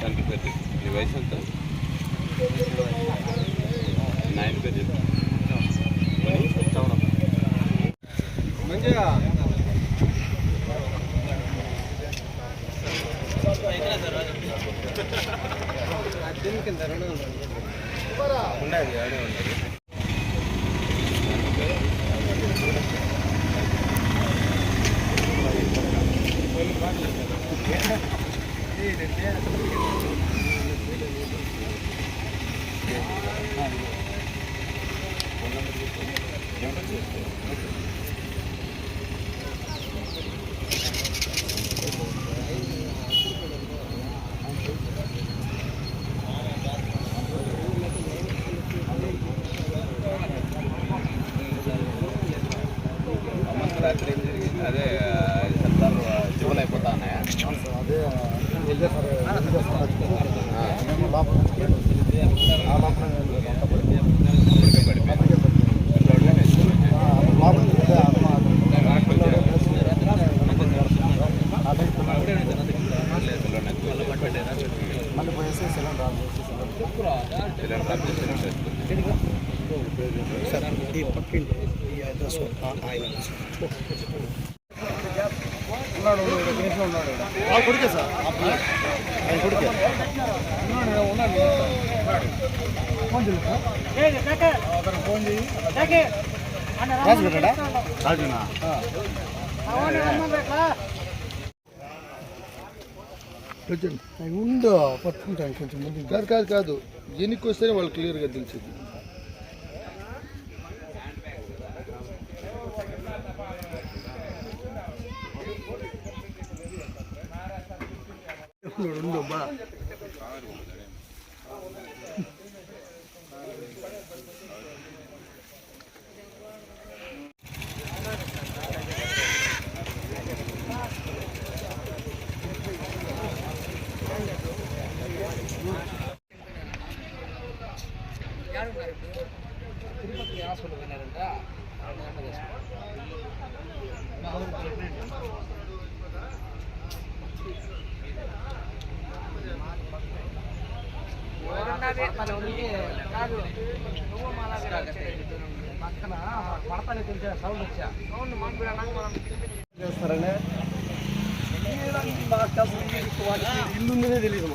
దానికి పెద్ద నీ వయసు ఎంత? చెప్పు మంచిగా దీని కింద రెండు ఉన్నది ఆడే ఉన్నది రాత్రి ఏం జరిగింది అదే శబ్దాలు జీవన్ అయిపోతా ఉన్నాయా అదే వెళ్ళే లోపల ఆ లోపల మళ్ళీ పోయేసి సిలిండర్ ఆన్ చేసి ఈ పక్కింటి ఈ అడ్రస్ ఆయన ఉన్నాడు ఉన్నాడు దేశంలో ఉన్నాడు వాళ్ళ కొడుకే సార్ ఆ పిల్ల. ఆయన కొడుకే ఉన్నాడు ఉన్నాడు ఫోన్ చేయ అతను ఫోన్ చేయి రాజు పెట్టాడా రాజునా ఉండు పట్టుకుంటాను కొంచెం ముందు కాదు కాదు కాదు. ఎనికి వస్తేనే వాళ్ళు క్లియర్గా తెలిసింది. ఉండు బా. చేస్తారనే? నాకు అసలు వాడికి ఇల్లు ఉందనే తెలియదు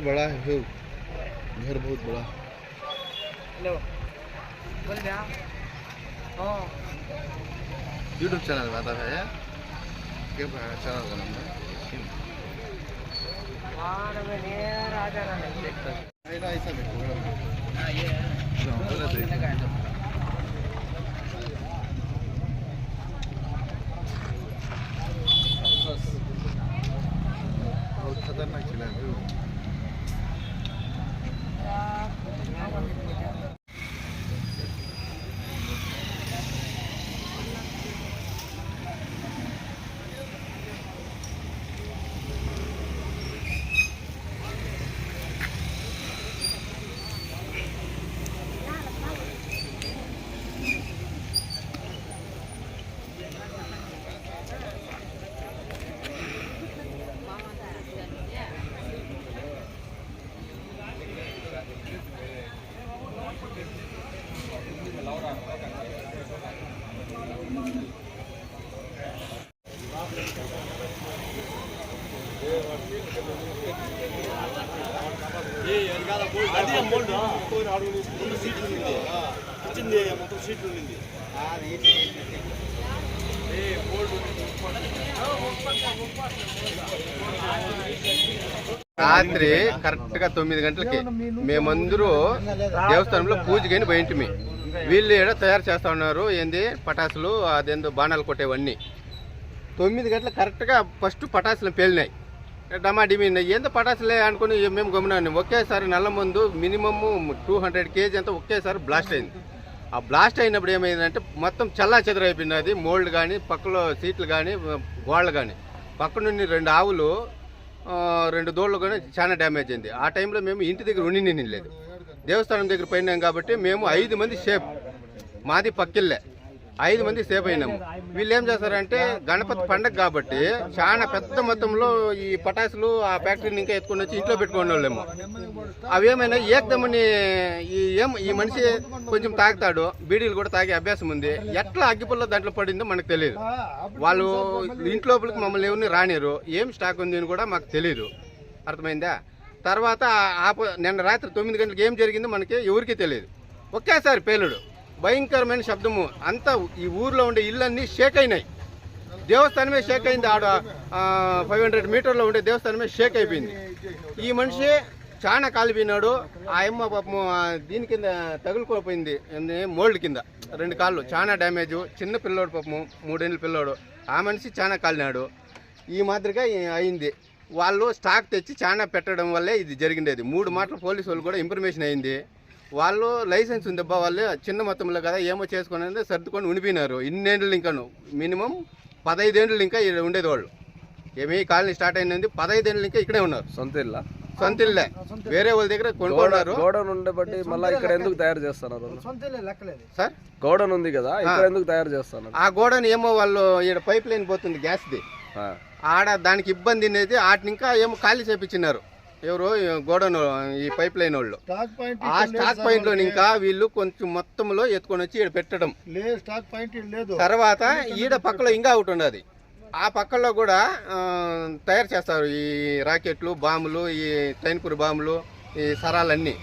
घर बड़ा है। घर बहुत बड़ा हेलो। बोल भैया हाँ। यूट्यूब चैनल बता है क्या चैनल का नाम है। हाँ मैं नेर आ जाना। नहीं देखता ऐसा देखो రాత్రి కరెక్ట్గా తొమ్మిది గంటలకి మేమందరూ దేవస్థానంలో పూజకని పోయింటిమి వీళ్ళు ఏడా తయారు చేస్తా ఉన్నారు ఏంది? పటాసులు అదేందో బాణాలు కొట్టేవన్నీ. తొమ్మిది గంటలు కరెక్ట్గా ఫస్ట్ పటాసులు పేలినాయి. డమా మీ ఎంత పటాసులే అనుకుని మేము గమనాన్ని ఒకేసారి నల్ల ముందు మినిమమ్ టూ హండ్రెడ్ కేజీ అంతా ఒకేసారి బ్లాస్ట్ అయింది. ఆ బ్లాస్ట్ అయినప్పుడు ఏమైందంటే మొత్తం చల్లా చెదరైపోయింది అది. మోల్డ్ కానీ పక్కలో సీట్లు కానీ గోడలు కానీ పక్క నుండి రెండు ఆవులు రెండు దోళ్ళు కానీ చాలా డ్యామేజ్ అయింది. ఆ టైంలో మేము ఇంటి దగ్గర ఉండి నిన్నలేదు దేవస్థానం దగ్గర పోయినాం కాబట్టి మేము ఐదు మంది సేఫ్. మాది పక్కిల్లే. ఐదు మంది సేఫ్ అయినాము. వీళ్ళు ఏం చేస్తారంటే గణపతి పండగ కాబట్టి చాలా పెద్ద మొత్తంలో ఈ పటాసులు ఆ ఫ్యాక్టరీని ఇంకా ఎత్తుకొని వచ్చి ఇంట్లో పెట్టుకునే వాళ్ళేమో. అవేమైనా ఏమైనా ఏకదమని ఈ ఏం ఈ మనిషి కొంచెం తాగుతాడు బీడీలు కూడా తాగే అభ్యాసం ఉంది. ఎట్లా అగ్గిపుల్ల దాంట్లో పడిందో మనకు తెలియదు వాళ్ళు ఇంట్లోపలికి మమ్మల్ని ఎవరిని రానిరు ఏం స్టాక్ ఉంది అని కూడా మాకు తెలియదు అర్థమైందా? తర్వాత ఆప నిన్న రాత్రి తొమ్మిది గంటలకు ఏం జరిగిందో మనకి ఎవరికీ తెలియదు ఒకేసారి పేలుడు. భయంకరమైన శబ్దము. అంతా ఈ ఊర్లో ఉండే ఇళ్ళన్నీ షేక్ అయినాయి. దేవస్థానమే షేక్ అయింది. ఆడ ఫైవ్ హండ్రెడ్ మీటర్లో ఉండే దేవస్థానమే షేక్ అయిపోయింది. ఈ మనిషి చాలా కాలిపోయినాడు ఆ అమ్మ పాపం దీని కింద తగులుకోపోయింది. మోల్డ్ కింద. రెండు కాళ్ళు. చాలా డ్యామేజ్. చిన్న పిల్లోడు పాపము మూడేళ్ళ పిల్లోడు. ఆ మనిషి చాలా కాలినాడు. ఈ మాదిరిగా అయింది. వాళ్ళు స్టాక్ తెచ్చి చాలా పెట్టడం వల్లే ఇది జరిగిండేది. మూడు మాటలు పోలీసు వాళ్ళు కూడా ఇన్ఫర్మేషన్ అయింది. వాళ్ళు లైసెన్స్ ఉంది అబ్బా వాళ్ళు చిన్న మొత్తంలో కదా ఏమో చేసుకుని సర్దుకొని ఉండిపోయినారు. ఇన్నేళ్ళు ఇంకాను మినిమం పదైదేళ్ళు ఇంకా ఈడ ఉండేది వాళ్ళు. ఏమి కాలనీ స్టార్ట్ అయింది పదైదేళ్ళు ఇంకా ఇక్కడే ఉన్నారు. సొంత ఇల్లా? సొంత ఇల్లే. వేరే వాళ్ళ దగ్గర కొనుక్కున్నారు. గోడౌన్ ఉండే బట్టి మళ్ళీ ఇక్కడ ఎందుకు తయారు చేస్తున్నారు సార్? గోడౌన్ ఉంది కదా ఇక్కడ ఎందుకు తయారు చేస్తున్నారు? ఆ గోడని ఏమో వాళ్ళు ఈడ పైప్ లైన్ పోతుంది గ్యాస్ది. ఆ. ఆడ దానికి ఇబ్బంది అనేది వాటిని ఇంకా ఏమో ఖాళీ చేపించినారు. ఎవరు గోడౌన్ ఈ పైప్ లైన్ వాళ్ళు. ఆ స్టాక్ పాయింట్లో ఇంకా వీళ్ళు కొంచెం మొత్తంలో ఎత్తుకొని వచ్చి ఈడ పెట్టడం. లేదు స్టాక్ పాయింట్ లేదు. తర్వాత ఈడ పక్కలో ఇంకా ఒకటి ఉన్నది. ఆ పక్కలో కూడా తయారు చేస్తారు ఈ రాకెట్లు బాంబులు ఈ టైన్పూర్ బాంబులు ఈ సరాలన్నీ.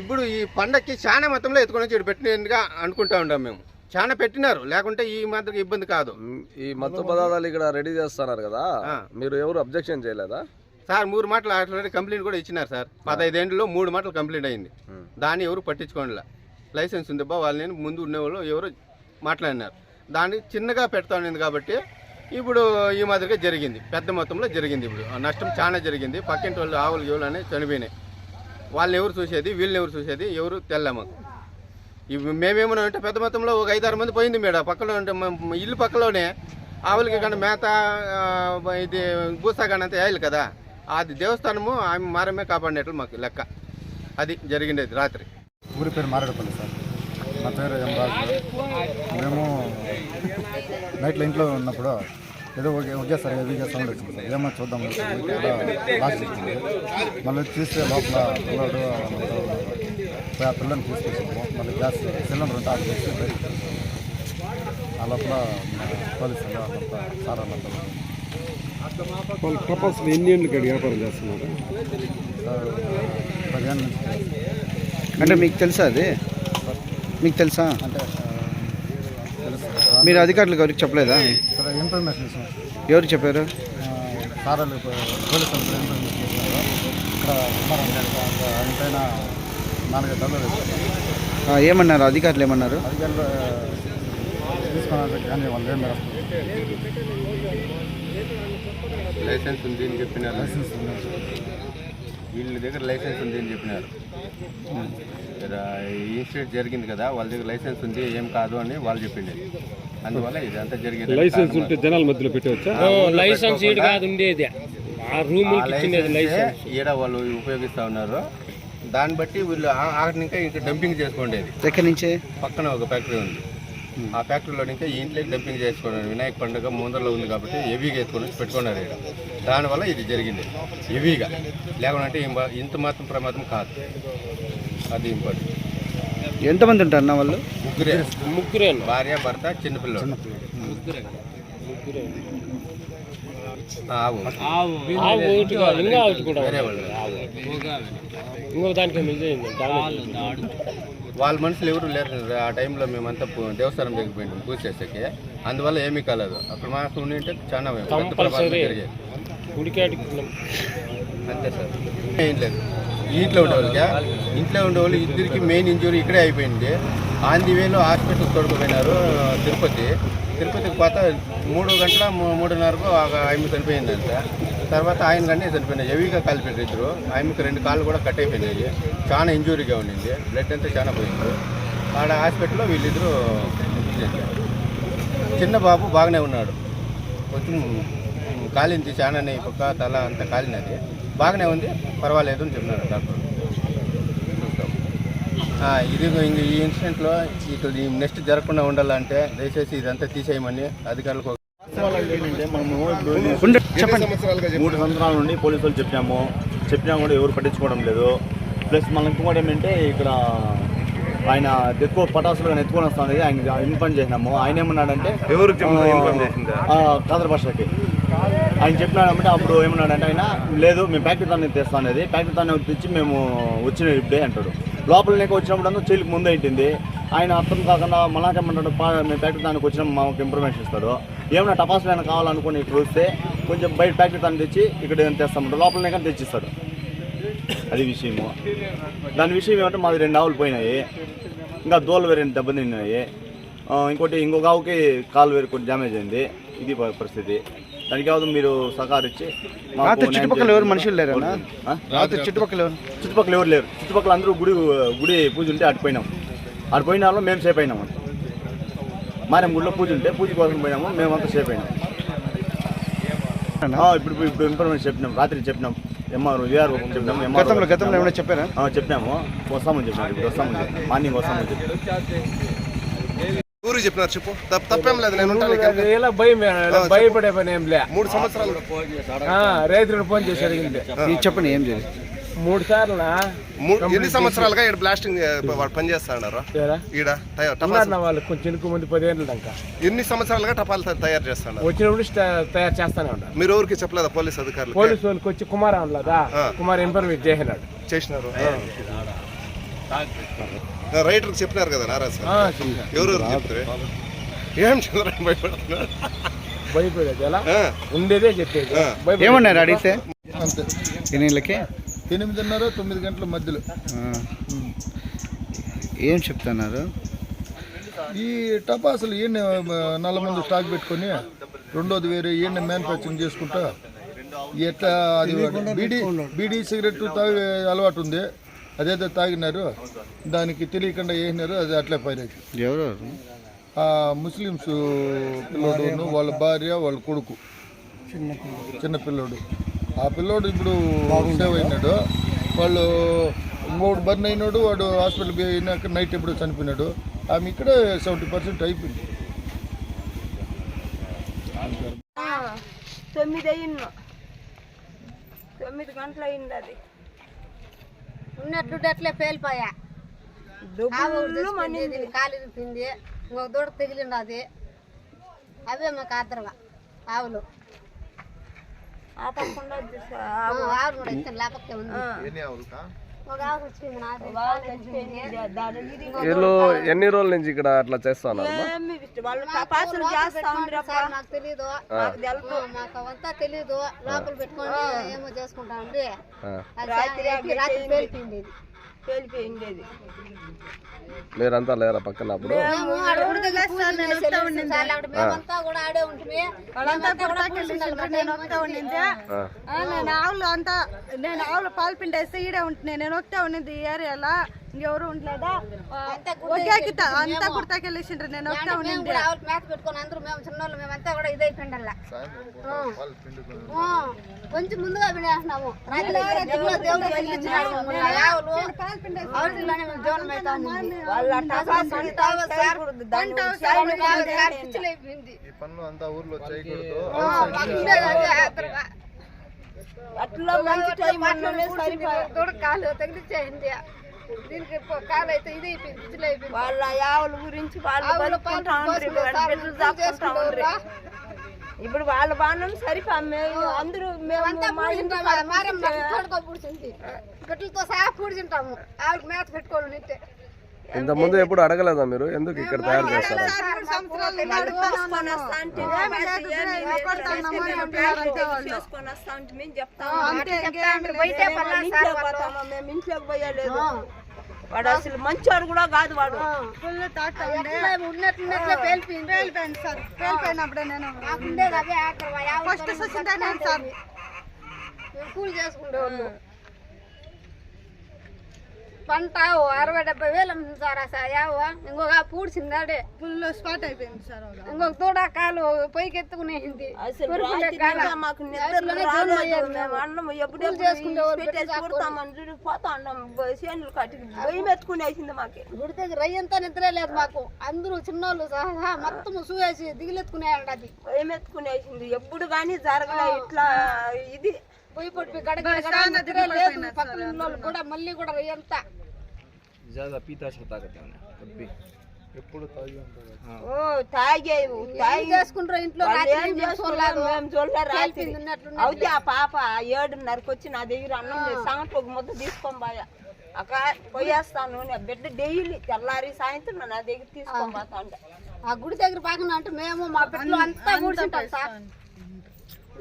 ఇప్పుడు ఈ పండక్కి చాలా మొత్తంలో ఎత్తుకొని వచ్చి ఈడ పెట్టినట్టుగా అనుకుంటా ఉంటాం మేము. చాలా పెట్టినారు. లేకుంటే ఈ మాత్రం ఇబ్బంది కాదు. ఈ మత్తు పదార్థాలు ఇక్కడ రెడీ చేస్తున్నారు కదా. మీరు ఎవరు అబ్జెక్షన్ చేయలేదా? సార్ మూడు మాటలు ఆల్రెడీ కంప్లైంట్ కూడా ఇచ్చినారు సార్. పదహైదేండ్లలో మూడు మాటలు కంప్లైంట్ అయింది. దాన్ని ఎవరు పట్టించుకోండిలా లైసెన్స్ ఉంది బా వాళ్ళని ముందు ఉండేవాళ్ళు ఎవరు మాట్లాడినారు. దాన్ని చిన్నగా పెడతా కాబట్టి ఇప్పుడు ఈ మాదిరిగా జరిగింది. పెద్ద మొత్తంలో జరిగింది ఇప్పుడు. ఆ నష్టం చాలా జరిగింది. పక్కింటి వాళ్ళు ఆవులు గేవులు అనేవి చనిపోయినాయి. వాళ్ళని ఎవరు చూసేది వీళ్ళని ఎవరు చూసేది ఎవరు తెల్ల మాకు. ఇవి మేమేమన్నా అంటే పెద్ద మొత్తంలో ఒక ఐదారు మంది పోయింది మేడ. పక్కలో ఉంటే ఇల్లు పక్కలోనే ఆవులకి కానీ మేత ఇది భూసా కానీ అంతా వేయాలి కదా. అది దేవస్థానము ఆమె మారమే కాపాడినట్లు మాకు లెక్క. అది జరిగిండేది రాత్రి. ఊరి పేరు మారడపల్లి సార్. నా పేరు ఎం రాజు. మేము నైట్లో ఇంట్లో ఉన్నప్పుడు ఏదో ఒకే ఒకేసారి హెవీగా సౌండ్ వచ్చింది సార్. ఏమో చూద్దాం. లాస్ట్ వచ్చింది మళ్ళీ చూస్తే లోపల పిల్లడు వాళ్ళంతా ఆ పిల్లని తీసుకొచ్చాము. మళ్ళీ గ్యాస్ సిలిండర్ ఉంటే అది తెచ్చి ఆ లోపల పోలీసులు సార్ వాళ్ళంతా వాళ్ళ ప్రపంచం ఎన్ని ఏళ్ళకి వ్యాపారం చేస్తున్నారు? అంటే మీకు తెలుసా అది? మీకు తెలుసా. మీరు అధికారులకు ఎవరికి చెప్పలేదా? ఇన్ఫర్మేషన్ ఎవరు చెప్పారు? ఏమన్నారు? అధికారులు ఏమన్నారు అధికారులు తీసుకున్నారు కానీ వాళ్ళు ఏం మేరకు లైసెన్స్ ఉంది అని చెప్పినారు. లైసెన్స్ ఉంది. వీళ్ళ దగ్గర లైసెన్స్ ఉంది అని చెప్పినారు. ఇన్సిడెంట్ జరిగింది కదా వాళ్ళ దగ్గర లైసెన్స్ ఉంది ఏం కాదు అని వాళ్ళు చెప్పిండే. అందువల్ల ఇదంతా జరిగింది లైసెన్స్ ఉంటే జనాల మధ్యలో పెట్టవచ్చా? లైసెన్స్ కాదు ఉండేది. ఆ రూమ్ లైసెన్స్ ఈడ వాళ్ళు ఉపయోగిస్తా ఉన్నారు దాన్ని బట్టి వీళ్ళు ఆ- ఆడ ఇంకా ఇంకా డంపింగ్ చేసుకోండేది. ఎక్కడి నుంచే? పక్కన ఒక ఫ్యాక్టరీ ఉంది. ఆ ఫ్యాక్టరీలో ఇంకా ఈ ఇంట్లో డంపింగ్ చేసుకున్నారు. వినాయక పండుగ ముందరలో ఉంది కాబట్టి హెవీగా ఎత్తుకొని వచ్చి పెట్టుకున్నారు ఈడ. దానివల్ల ఇది జరిగింది. హెవీగా. లేకుంటే ఇంత- ఇంత మాత్రం ప్రమాదం కాదు. అది ఇంపార్టెంట్. ఎంతమంది ఉంటారు అన్న వాళ్ళు? ముగ్గురే. ముగ్గురే భార్య భర్త చిన్నపిల్లలు. ఆవు. ఆవు. ఒకటి కాదు ఇంకా ఒకటి కూడా వేరే వాళ్ళు. ఇంకో దానికి మిగిలింది? వాళ్ళ మనుషులు ఎవరు లేరు ఆ టైంలో మేమంతా దేవస్థానం దగ్గర పోయింది పూజ చేసేకి. అందువల్ల ఏమీ కాలేదు. అక్కడ మాకు ఉండింటే చాలా పెద్ద జరిగేది అంతే సార్. ఏం లేదు. ఇంట్లో ఉండే వాళ్ళకి ఇంట్లో ఉండే వాళ్ళు ఇద్దరికి మెయిన్ ఇంజురీ ఇక్కడే అయిపోయింది. ఆన్ ది వేలో హాస్పిటల్ తోడుకుపోయినారు తిరుపతి. తిరుపతికి పోతే మూడు గంటల మూ- మూడున్నరకు ఒక ఆమె చనిపోయింది తర్వాత ఆయన కానీ చనిపోయినాయి. హెవీగా కాలిపోయారు ఇద్దరు. ఆమెకు రెండు కాళ్ళు కూడా కట్ అయిపోయినాయి. చాలా ఇంజూరీగా ఉండింది. బ్లడ్ అంతా చాలా పోయింది. ఆడ హాస్పిటల్లో వీళ్ళిద్దరూ చిన్న బాబు బాగానే ఉన్నాడు. కొంచెం కాలింది. చాలానే ఈ పక్క తల అంతా కాలినది. బాగానే ఉంది. పర్వాలేదు అని చెప్పినారు డాక్టర్. ఇది ఇంక ఈ ఇన్సిడెంట్లో ఇక ఈ నెక్స్ట్ జరగకుండా ఉండాలంటే దయచేసి ఇదంతా తీసేయమని అధికారులకు మూడు సంవత్సరాల నుండి పోలీసు వాళ్ళు చెప్పినాము చెప్పినా కూడా ఎవరు పట్టించుకోవడం లేదు. ప్లస్ మన ఇంకోటి ఏమంటే ఇక్కడ ఆయన ఎక్కువ పటాసులు కానీ ఎత్తుకొని వస్తుంది. ఆయన ఇన్ఫార్మ్ చేసినాము. ఆయన ఏమన్నాడంటే ఎవరు ఇన్ఫార్మ్ చేసింది? కాదర్ భాషకి. ఆయన చెప్పినాడంటే అప్పుడు ఏమన్నాడంటే ఆయన లేదు మేము ఫ్యాక్టరీ తానే తెస్తాం అనేది. ఫ్యాక్టరీ తానే తెచ్చి మేము వచ్చిన ఇప్పుడే అంటాడు. లోపల నీకు వచ్చినప్పుడు అంతా చెల్లికి ముందు అయింది ఆయన అర్థం కాకుండా మలాకే "పా, మేము ఫ్యాక్టరీ దానికి వచ్చిన మాకు ఇన్ఫర్మేషన్ ఇస్తాడు. ఏమైనా టపాసులు అయినా కావాలనుకుని ఇక్కడ వస్తే కొంచెం బయట ఫ్యాక్టరీ దాన్ని తెచ్చి ఇక్కడ తెస్తామంటాడు లోపలనే కానీ తెచ్చిస్తాడు. అది విషయము. దాని విషయం ఏమంటే మాది రెండు ఆవులు పోయినాయి. ఇంకా దోలు వేరే దెబ్బతిన్నాయి. ఇంకోటి ఇంకొక ఆవుకి కాలు వేరు కొంచెం డ్యామేజ్ అయింది. ఇది పరిస్థితి. దానికి కాదు మీరు సహకరించి మాకు రాత్రి చుట్టుపక్కల ఎవరు మనుషులు ఆ? రాత్రి చుట్టుపక్కల ఎవరు? చుట్టుపక్కల ఎవరు లేరు. చుట్టుపక్కల అందరూ గుడి గుడి పూజ ఉంటే అటు పోయినాం. అటు పోయిన వాళ్ళు మేము సేఫ్ అయినాము మారేం గుడిలో పూజ ఉంటే పూజ కోసం పోయినాము మేమంతా సేఫ్ అయినాం. ఇప్పుడు ఇప్పుడు ఇన్ఫర్మేషన్ చెప్పినాం రాత్రి చెప్పినాం. ఎంఆర్ విఆర్ చెప్పినాం గతంలో గతంలో ఏమైనా చెప్పారా? చెప్పినాము. వస్తామని చెప్పినారు ఇప్పుడు వస్తామని చెప్పినాం. మార్నింగ్ వస్తామని చెప్పినాం. ఊరికి చెప్పినారు చెప్పు. తప్ప లేదు నేను ఉంటాను. ఇలా భయం భయపడే పని ఏం లే. మూడు సంవత్సరాలు. రైతులకు ఫోన్ చేసి అడిగింది. చెప్పండి ఏం జరిగింది మూడు సార్లు ఎన్ని సంవత్సరాలుగా ఇక్కడ బ్లాస్టింగ్ వాడు పని చేస్తా ఉన్నారు ఈడ వాళ్ళు కొంచెం చినుకు మంది పదిహేనుల దాకా. ఎన్ని సంవత్సరాలుగా టపాలు తయారు చేస్తున్నారు వచ్చినప్పుడు తయారు చేస్తానే ఉంటారు మీరు ఊరికి చెప్పలేదా పోలీస్ అధికారులు పోలీసు వాళ్ళకి వచ్చి కుమార్ అనలేదా. కుమార్ ఇన్ఫర్మేషన్ చేసినాడు. చేసినారు. రైటర్ చెప్పినారు కదా నారాజ్ సార్. ఎవరెవరు చెప్తారు? ఏం చంద్రబాబు భయపడుతున్నారు భయపడేది ఎలా? ఉండేదే చెప్పేది. ఏమన్నారు అడిగితే అంతే. ఎన్నిళ్ళకి ఎనిమిదిన్నర తొమ్మిది గంటల మధ్యలో. ఏం చెప్తున్నారు? ఈ టపాసులు ఈయన నల్లమంది స్టాక్ పెట్టుకొని రెండోది వేరే ఈయన మ్యానుఫ్యాక్చరింగ్ చేసుకుంటా ఎట్లా అది బీడీ బీడీ సిగరెట్ తాగే అలవాటు ఉంది. అదేదో తాగినారు. దానికి తెలియకుండా వేసినారు అది అట్లే పైరేకి. ఎవరు? ఆ ముస్లిమ్స్ పిల్లోడు వాళ్ళ భార్య వాళ్ళ కొడుకు. చిన్న పిల్లోడు. ఆ పిల్లోడు ఇప్పుడు సేవ్ అయినాడు. వాళ్ళు ఇంకోటి బర్న్ అయినాడు వాడు హాస్పిటల్కి పోయినాక నైట్ ఎప్పుడు చనిపోయినాడు. ఆమె ఇక్కడే సెవెంటీ పర్సెంట్ అయిపోయింది. తొమ్మిది అయ్యింది తొమ్మిది గంటలు అయింది అది. ఉన్నట్టు అట్లే పేలిపోయా. కాలు ఇరిపింది ఇంకొక దూడ తెగిలింది అవే మాకు ఆదరగా ఆవులు. ఆపకుండా ఆ, ఆవులు కూడా ఇస్తే లేకపోతే ఉంది. వీళ్ళు ఎన్ని రోజుల నుంచి ఇక్కడ అట్లా చేస్తున్నారు వాళ్ళు టపాసులు చేస్తా ఉండరు సార్ నాకు మాకు అవంతా తెలీదు. లోపల పెట్టుకొని ఏమో చేసుకుంటా రాత్రి రాత్రి పేలిపోయింది అది మీరంతా లేరా పక్కన అప్పుడు? నేను ఆవులు అంతా నేను ఆవులు పాలు పిండేస్తే ఈడే ఉంటున్నాయి నేను ఒకటే ఉన్నది ఈ ఏరియాలో. ఇంకెవరు ఉండలేదా? అంతా గుడి ఒకే దగ్గర గిత్త అంతా కుర్తాకి వెళ్ళేసిండ్రు నేను ఒకటే ఆవులు మేత పెట్టుకొని అందరూ మేము చిన్నోళ్ళు మేమంతా కూడా ఇదైపోయిండల్లా. ఆ. ఆ. కొంచెం ముందుగా పిచ్చిలైపోయింది. ఈ పనులు అంతా ఊర్లో చేయకూడదు. ఉండేది. అట్లా మంచి టైం అన్నమే కూర్చుంది, సరిపోయి. దూడ కాలు తగిలిచ్చేయండి దీనికి పో- కాలు అయితే ఇది అయిపోయింది పిచ్చిలైపోయింది వాళ్ళ ఆవుల గురించి వాళ్ళు. ఇప్పుడు వాళ్ళ బాణం సరిపా? మేము అందరూ పూడ్చింది గట్లతో సహా పూడ్చింటాము ఆవిడకి మేత పెట్టుకోవాలి నిట్టే. ఇంత ముందు ఎప్పుడు అడగలేదా మీరు? ఎందుకు ఇక్కడ తయారు చేస్తారు ఇంట్లోకి పోయలేదు. వాడు అసలు మంచోడు కూడా కాదు వాడు. ఫుల్. ఎట్లా ఉన్నట్లున్నట్లే పేలిపోయింది. సార్ పేలిపోయినప్పుడే నేను. ఫస్ట్ నేను సార్. కూలి పంట ఓ అరవై డెబ్బై వేలు అమ్మింది సార్ అసలు యావ ఇంకొక పూడ్చిందాడే ఫుల్ స్పాట్ అయిపోయింది సార్. ఇంకొక తోడ కాలు పైకి ఎత్తుకునేసింది పెట్టి ఎత్తుకునేసింది మాకు. గుడి దగ్గర రయ్యంతా నిద్రే లేదు మాకు. అందరూ చిన్నోళ్ళు సహా మొత్తం సూవేసి దిగులెత్తుకునేయండి అది. భయం ఎత్తుకునేసింది ఎప్పుడు కానీ జరగలే ఇట్లా ఇది. పోయి పడిపోయి గడగడ లేదు. పక్కన కూడా మళ్ళీ కూడా రయ్యంతా ఓ తాగేవు ఏం తాగి చేసుకుంటారో ఇంట్లో? వాళ్ళు రాత్రి ఏం మేము చేసుకున్నారు? చూడలేదు. మేము చూడలే రాత్రి. పేలిపోయింది ఉన్నట్లున్నట్లే. అయితే ఆ పాప ఏడున్నరకు వచ్చి నా దగ్గర అన్నం చేసి సంగటి ఒక ముద్ద తీసుకొని పోయా అక్క పోయేస్తాను నా బిడ్డ డైలీ తెల్లారి సాయంత్రం నా దగ్గర తీసుకొని పోతా ఆ గుడి దగ్గర బాగా అంటే మేము మా బిడ్డలు అంతా పూడ్చుంటాం సార్.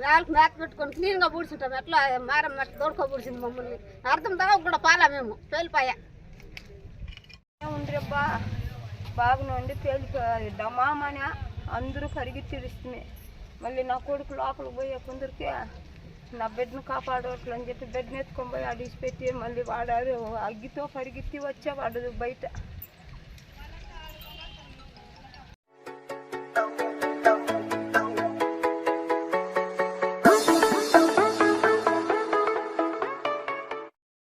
వాళ్ళకి మేత పెట్టుకొని క్లీన్గా పూడ్చుంటాం ఎట్లా మారం మెట్ల దోడుకో పూడ్చింది మమ్మల్ని. అర్థం దాకా కూడా పాలా మేము. పేలిపాయా. ఉండ్రబ్బా బాగునండి తేలిక డమామని అందరూ పరిగెత్తిరిస్తుంది మళ్ళీ నా కొడుకు లోపలికి పోయే కొందరికి నా బిడ్డను కాపాడవట్లు అని చెప్పి బిడ్డను ఎత్తుకొని పోయి అడిగిపెట్టి మళ్ళీ వాడారు. అగ్గితో పరిగెత్తి వచ్చేవాడు బయట.